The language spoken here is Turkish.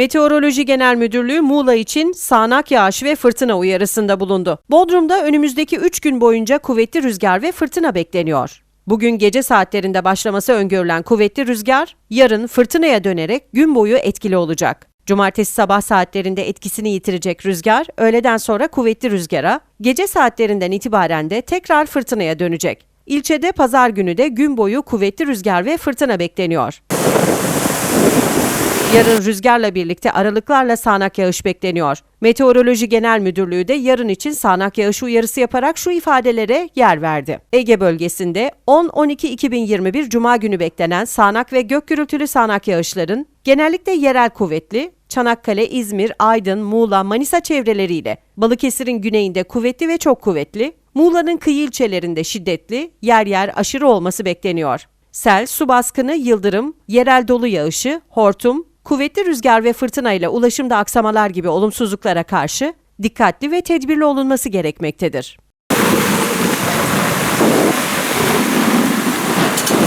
Meteoroloji Genel Müdürlüğü Muğla için sağanak yağış ve fırtına uyarısında bulundu. Bodrum'da önümüzdeki 3 gün boyunca kuvvetli rüzgar ve fırtına bekleniyor. Bugün gece saatlerinde başlaması öngörülen kuvvetli rüzgar, yarın fırtınaya dönerek gün boyu etkili olacak. Cumartesi sabah saatlerinde etkisini yitirecek rüzgar, öğleden sonra kuvvetli rüzgara, gece saatlerinden itibaren de tekrar fırtınaya dönecek. İlçede pazar günü de gün boyu kuvvetli rüzgar ve fırtına bekleniyor. Yarın rüzgarla birlikte aralıklarla sağanak yağış bekleniyor. Meteoroloji Genel Müdürlüğü de yarın için sağanak yağış uyarısı yaparak şu ifadelere yer verdi. Ege bölgesinde 10-12-2021 Cuma günü beklenen sağanak ve gök gürültülü sağanak yağışların genellikle yerel kuvvetli, Çanakkale, İzmir, Aydın, Muğla, Manisa çevreleriyle, Balıkesir'in güneyinde kuvvetli ve çok kuvvetli, Muğla'nın kıyı ilçelerinde şiddetli, yer yer aşırı olması bekleniyor. Sel, su baskını, yıldırım, yerel dolu yağışı, hortum, kuvvetli rüzgar ve fırtına ile ulaşımda aksamalar gibi olumsuzluklara karşı dikkatli ve tedbirli olunması gerekmektedir.